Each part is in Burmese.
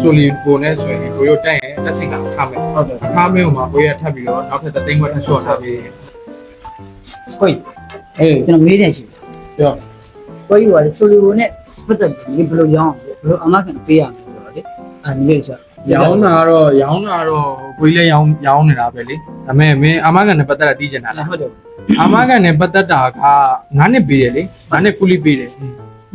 ဆိုလီကိုနဲ့ဆိုရင်ကိုရတက်ရင်တက်စင်ကအခမဲ့ဟုတ်တယ်အခမဲ့ဟိုမှာကိုရထပ်ပြီးတော့နောက်ထပ်တစ်သိန်းခွဲထပ်လျှော့ထားပြီးဟုတ်အေးကျွန်တော်မေးတယ်ရှိတယ်ပြောကိုကြီးကလေဆိုလိုနဲ့ပတ်သက်ပြီးဘယ်လိုရောင်းဘယ်လိုအမကန်ပေးရမလဲဆိုတော့လေအဲ့ဒီလေးဆိုရောင်းတာတော့ရောင်းတာတော့ကိုကြီးလည်းရောင်းရောင်းနေတာပဲလေဒါပေမဲ့မင်းအမကန်နဲ့ပတ်သက်တာသိချင်တာလားဟုတ်တယ်အမကန်နဲ့ပတ်သက်တာက9နှစ်ပေးတယ်လေ9နှစ် fully ပေးတယ်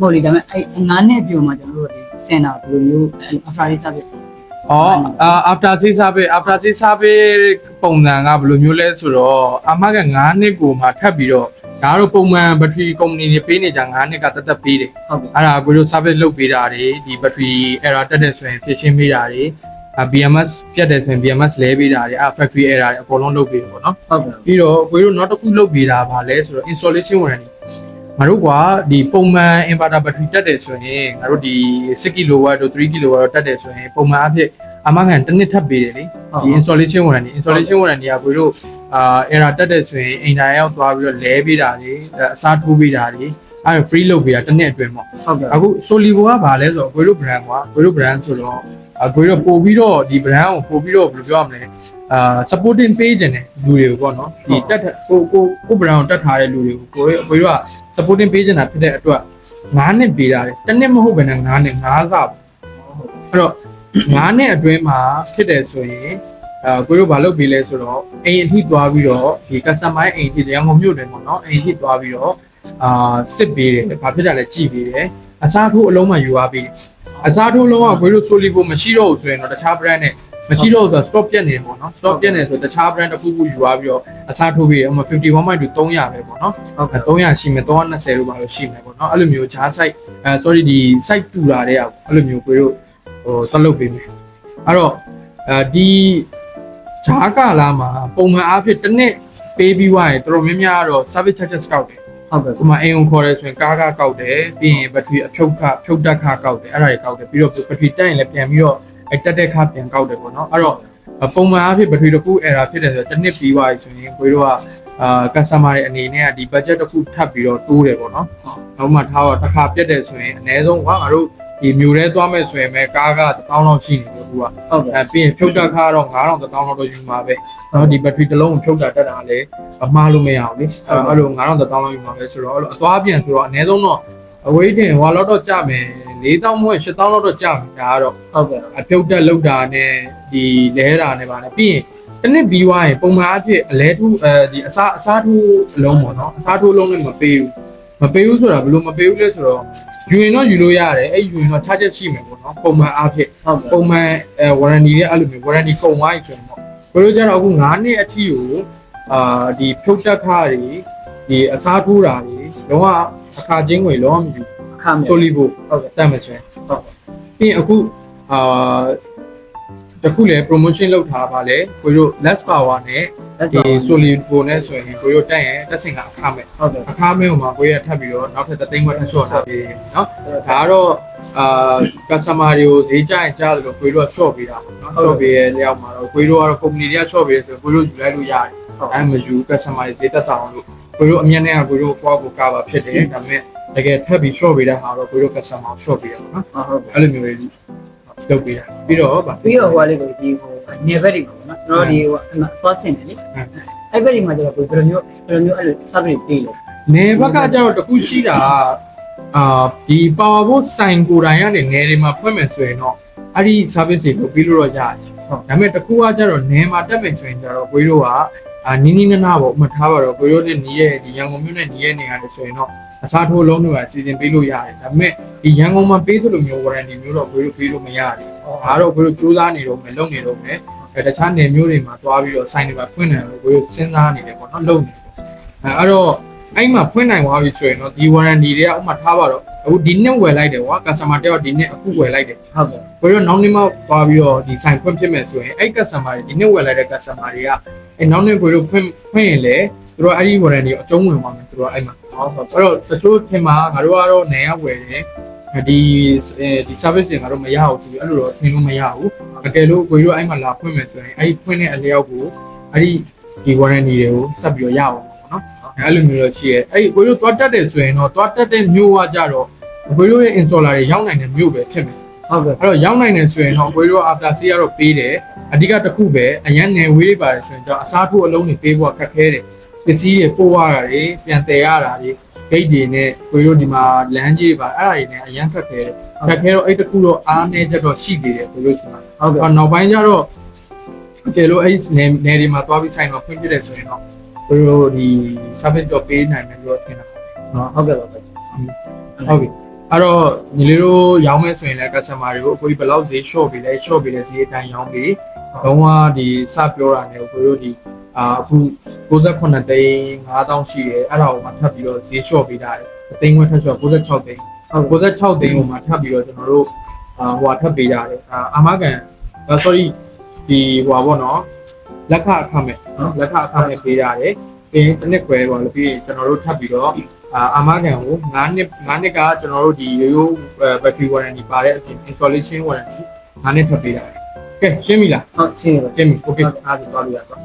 မဟုတ်လေဒါပေမဲ့အဲ့ငါးနဲ့ပြောမှကျွန်တော်တို့ ဒီစင်တာဘယ်လိုမျိုးအဖရာလေးစားပြ။အော်အာ after sales service after sales service ပုံစံကဘယ်လိုမျိုးလဲဆိုတော့အမက9နှစ်ကိုမှထပ်ပြီးတော့ဒါကတော့ပုံမှန် battery company တွေပေးနေကြ9နှစ်ကတသက်ပေးတယ်ဟုတ်ကဲ့။အဲ့ဒါကိုတို့ service လုပ်ပေးတာတွေဒီ battery error တက်တဲ့ဆိုရင်ဖြည့်ရှင်းပေးတာတွေအာ BMS ပြတ်တယ်ဆိုရင် BMS လဲပေးတာတွေအာ factory error တွေအကုန်လုံးလုပ်ပေးတယ်ပေါ့နော်ဟုတ်ကဲ့။ပြီးတော့ကိုတို့နောက်တစ်ခုလုပ်ပေးတာဗာလဲဆိုတော့ installation warranty ငါတို့ကဒီပုံမှန် inverter battery တက်တယ်ဆိုရင်ငါတို့ဒီ6 kW တို့3 kW တို့တက်တယ်ဆိုရင်ပုံမှန်အဖြစ်အမကန်တစ်နှစ်ထပ်ပေးတယ်လေဒီ installation warranty installation warranty ကကိုတို့အာ error တက်တယ်ဆိုရင်အင်တာရောက်သွားပြီးတော့လဲပေးတာတွေအစားထိုးပေးတာတွေအဲ free လုပ်ပေးတာတစ်နှစ်အတွင်းပေါ့ဟုတ်ကဲ့အခု Solivo ကဘာလဲဆိုတော့ကိုတို့ brand ကွာကိုတို့ brand ဆိုတော့အကိုတို့ပို့ပြီးတော့ဒီ brand ကိုပို့ပြီးတော့ဘယ်လိုပြောရမလဲ အာ supporting page နေလူတွေကိုပေါ့နော်ဒီတက်ကိုကိုကို brand ကိုတက်ထားတဲ့လူတွေကိုကိုကိုတို့က supporting page နေတာဖြစ်တဲ့အတွက်9နှစ်ပေးတာတယ်တစ်နှစ်မဟုတ်ဘဲနဲ့9နှစ်9ဆပေါ့အဲ့တော့9နှစ်အတွင်းမှာဖြစ်တယ်ဆိုရင်အာကိုတို့ဘာလုပ်ပေးလဲဆိုတော့အိမ်အထိသွားပြီးတော့ဒီ customer အိမ်အထိရန်ကုန်မြို့တယ်ပေါ့နော်အိမ်အထိသွားပြီးတော့အာစစ်ပေးတယ်ဘာဖြစ်တာလဲကြည့်ပေးတယ်အစားထိုးအလုံးမှယူသွားပေးတယ်အစားထိုးလုံးကကိုတို့ Solivo မရှိတော့ဘူးဆိုရင်တော့တခြား brand နဲ့ မရှိတော့ဘူးဆိုတော့ stop ပြတ်နေတယ်ပေါ့နော် stop ပြတ်နေဆိုတခြား brand တစ်ခုခုယူသွားပြီးတော့အစားထိုးပေးတယ်ဥပမာ51.2 300ပဲပေါ့နော်ဟုတ်ကဲ့300ရှိမယ်320လို့ပါလို့ရှိမယ်ပေါ့နော်အဲ့လိုမျိုးဂျား site အဲ sorry ဒီ site တူတာတဲ့အဲ့လိုမျိုးကိုတို့ဟိုတက်လုပ်ပေးမယ်အဲ့တော့အဲဒီဂျားကာလာမှာပုံမှန်အားဖြင့်တစ်နှစ်ပေးပြီးွားရင်တော်တော်များများကတော့ service charges ကောက်တယ်ဟုတ်ကဲ့ဒီမှာအိမ်ကိုခေါ်ရဲဆိုရင်ကားကားကောက်တယ်ပြီးရင်ဘက်ထရီအဖြုတ်ခဖြုတ်တက်ခကောက်တယ်အဲ့ဒါတွေကောက်တယ်ပြီးတော့ဘက်ထရီတက်ရင်လည်းပြန်ပြီးတော့ အဲတက်တဲ့ခပြန်ကောက်တယ်ပေါ့နော်အဲ့တော့ပုံမှန်အားဖြင့်ဘက်ထရီတစ်ခု error ဖြစ်တယ်ဆိုတော့တစ်နှစ်ပြီးွားပြီဆိုရင်ကိုတို့ကအာ customer တွေအနေနဲ့ကဒီ budget တစ်ခုထပ်ပြီးတော့တိုးတယ်ပေါ့နော်နောက်မှထားတော့တစ်ခါပြတ်တယ်ဆိုရင်အနည်းဆုံးကငါတို့ဒီမြို့ထဲသွားမယ်ဆိုရင်ပဲကားက1000လောက်ရှိနေတယ်ကူကဟုတ်ကဲ့အဲပြီးရင်ဖြုတ်တက်ခါတော့9000 1000လောက်တော့ယူမှာပဲနော်ဒီဘက်ထရီတစ်လုံးကိုဖြုတ်တာတက်တာလည်းအမှားလို့မရဘူးလေအဲအဲ့လို9000 1000လောက်ယူမှာပဲဆိုတော့အဲ့လိုအသွားပြန်ဆိုတော့အနည်းဆုံးတော့အဝေးတင်ဟွာလောက်တော့ကြမယ် 4000မို့8000လောက်တော့ကြမယ်ဒါကတော့ဟုတ်ကဲ့အပြုတ်တက်လောက်တာနဲ့ဒီလဲတာနဲ့ပါနဲ့ပြီးရင်တစ်နှစ်ပြီးွားရင်ပုံမှန်အဖြစ်အလဲထူးအဲဒီအစားအစားထူးအလုံးပေါ့နော်အစားထူးအလုံးလည်းမပေးဘူးမပေးဘူးဆိုတာဘယ်လိုမပေးဘူးလဲဆိုတော့ယူရင်တော့ယူလို့ရတယ်အဲ့ယူရင်တော့ charge ရှိမယ်ပေါ့နော်ပုံမှန်အဖြစ်ဟုတ်ကဲ့ပုံမှန်အဲ warranty ရဲ့အဲ့လိုမျိုး warranty ကုန်သွားပြီဆိုရင်ပေါ့ဘယ်လိုကြတော့အခု9နှစ်အထိကိုအာဒီဖြုတ်တက်ခါတွေဒီအစားထိုးတာတွေလုံးဝအခါချင်းဝင်လုံးဝမယူအ ခံမယ် solely ကိုဟုတ်ကဲ့ တတ်မယ်ဆိုရင်ဟုတ်ကဲ့ ပြီးရင်အခုအာတခုလေ promotion လုပ်ထားပါလေကိုတို့ less power နဲ့ Let's ဒီ go solely ကိုနဲ့ဆိုရင်ကိုတို့တက်ရင်တက်စင်ကအခမဲ့ဟုတ်ကဲ့ အခမဲ့ဟိုမှာကိုရထပ်ပြီးတော့နောက်ထပ်တစ်သိန်းခွဲထပ်ရှော့ထားပေးတယ်နော် ဒါကတော့အာ customer တွေကိုဈေးကျရင်ကြားတယ်လို့ကိုတို့က short ပေးတာနော် ဟုတ် short ပေးရဲ့လျောက်မှာတော့ကိုတို့ကတော့ company တွေက short ပေးတယ်ဆိုတော့ကိုတို့ယူလိုက်လို့ရတယ်ဟုတ် အဲမယူ customer တွေဈေးတက်တာအောင်လို့ကိုတို့အမြင်နဲ့ကကိုတို့ကိုယ့်ကိုယ် cover ဖြစ်တယ်ဒါပေမဲ့ တကယ်ထပ်ပြီး short ပေးတဲ့ဟာတော့ကိုကြီးတို့ customer ကို short ပေးတယ်ပေါ့နော်ဟုတ်ကဲ့အဲ့လိုမျိုးလေးလုပ်ပေးတာပြီးတော့ဗာပြီးတော့ဟိုကလေးကိုဒီဟိုနေဘက်တွေပေါ့နော်ကျွန်တော်ဒီဟိုအမသွားဆင်တယ်လေအဲ့ဘက်တွေမှာကျတော့ဘယ်လိုမျိုးဘယ်လိုမျိုးအဲ့လို service ပေးလဲနေဘက်ကကျတော့တခုရှိတာအာဒီ power board ဆိုင်ကိုယ်တိုင်ကနေငယ်တွေမှာဖွင့်မယ်ဆိုရင်တော့အဲ့ဒီ service တွေလုပ်ပြီးလို့တော့ရတယ်ဟုတ်ဒါပေမဲ့တခုကကျတော့နေမှာတက်မယ်ဆိုရင်ကျတော့ကိုကြီးတို့ကအာနီးနီးနားနားပေါ့ဥပမာထားပါတော့ကိုကြီးတို့နဲ့နီးရဲ့ဒီရန်ကုန်မြို့နဲ့နီးရဲ့နေရာတွေဆိုရင်တော့ အစားထိုးလုံးတွေကစီစဉ်ပေးလို့ရတယ်ဒါပေမဲ့ဒီရန်ကုန်မှာပေးသလိုမျိုး warranty မျိုးတော့ကိုကြီးတို့ပေးလို့မရတယ်ဒါတော့ကိုကြီးတို့စူးစမ်းနေတော့မယ်လုပ်နေတော့မယ်အဲတခြားနယ်မျိုးတွေမှာသွားပြီးတော့ဆိုင်တွေမှာဖွင့်နေတယ်ကိုကြီးတို့စဉ်းစားနေတယ်ပေါ့နော်လုပ်နေတယ်အဲအဲ့တော့အဲ့မှာဖွင့်နိုင်သွားပြီဆိုရင်တော့ဒီ warranty တွေကဥပမာထားပါတော့အခုဒီနှစ်ဝယ်လိုက်တယ်ကွာ customer တယောက်ဒီနှစ်အခုဝယ်လိုက်တယ်ဟုတ်ကဲ့ကိုရောနောက်နေ့မှသွားပြီးတော့ဒီဆိုင်ဖွင့်ဖြစ်မယ်ဆိုရင်အဲ့ customer တွေဒီနေ့ဝယ်လိုက်တဲ့ customer တွေကအဲ့နောက်နေ့ကိုရောဖွင့်ဖွင့်ရင်လေသူတို့အဲ့ဒီ warranty ကိုအကျုံးဝင်သွားမယ်သူတို့အဲ့မှာဟုတ်ဟုတ် အဲ့တော့တချို့ထင်မှာငါတို့ကတော့နေရဝယ်တယ်ဒီဒီ service တွေငါတို့မရဘူးသူအဲ့လိုတော့သင်လို့မရဘူးအကယ်လို့ကိုရောအဲ့မှာလာဖွင့်မယ်ဆိုရင်အဲ့ဒီဖွင့်တဲ့အလျောက်ကိုအဲ့ဒီဒီ warranty တွေကိုဆက်ပြီးတော့ရအောင်ပေါ့နော်အဲ့လိုမျိုးတော့ရှိရဲအဲ့ဒီကိုရောသွားတက်တယ်ဆိုရင်တော့သွားတက်တဲ့မျိုးကကြတော့ကိုရောရဲ့ installer တွေရောက်နိုင်တဲ့မျိုးပဲဖြစ်မယ်ဟုတ်ကဲ့အဲ့တော့ရောက်နိုင်တယ်ဆိုရင်တော့ကိုတို့ after sale ကတော့ပေးတယ်အဓိကတစ်ခုပဲအရန်နယ်ဝေးလေးပါတယ်ဆိုရင်တော့အစားထိုးအလုံးတွေပေးဖို့ခက်ခဲတယ် ပစ္စည်းတွေပို့ရတာတွေပြန်တည်ရတာတွေဂိတ်တွေနဲ့ကိုတို့ဒီမှာလမ်းကြီးတွေပါအဲ့ဒါတွေနဲ့အရန်ခက်ခဲတယ်ခက်ခဲတော့အဲ့တခုတော့အားနည်းချက်တော့ရှိသေးတယ်ကိုတို့ဆိုတော့ဟုတ်ကဲ့အော်နောက်ပိုင်းကျတော့တကယ်လို့အဲ့ဒီနယ်နယ်ဒီမှာသွားပြီးဆိုင်တော့ဖွင့်ပြတယ်ဆိုရင်တော့ကိုတို့ဒီ service တော့ပေးနိုင်မယ်လို့ထင်တာနော်ဟုတ်ကဲ့ပါဗျာဟုတ်ပြီအဲ့တော့ညီလေးတို့ရောင်းမယ်ဆိုရင်လည်း customer တွေကိုအခုဒီဘယ်လောက်ဈေး short ပေးလဲ short ပေးတဲ့ဈေးအတိုင်းရောင်းပြီးလုံးဝဒီစပြောတာနဲ့ကိုတို့ဒီ အာအခု68သိန်း5000ရှိတယ်အဲ့ဒါကိုမှထပ်ပြီးတော့ဈေး short ပေးတာတယ်အသိန်းခွဲထပ် short 66သိန်းဟုတ်ကဲ့96သိန်းကိုမှထပ်ပြီးတော့ကျွန်တော်တို့အာဟိုဟာထပ်ပေးတာတယ်အာအာမကန် sorry ဒီဟိုပါပေါ့နော်လက်ခအခမဲ့နော်လက်ခအခမဲ့ပေးရတယ်ပြီးရင်တစ်နှစ်ခွဲပေါ့လို့ပြီးရင်ကျွန်တော်တို့ထပ်ပြီးတော့အာအာမကန်ကို9နှစ်9နှစ်ကကျွန်တော်တို့ဒီရိုးရိုး battery warranty ပါတဲ့အပြင် installation warranty 9နှစ်ထပ်ပေးရတယ်ကဲရှင်းပြီလားဟုတ်ရှင်းပါရှင်းပြီ okay အားဒီသွားလို့ရတော့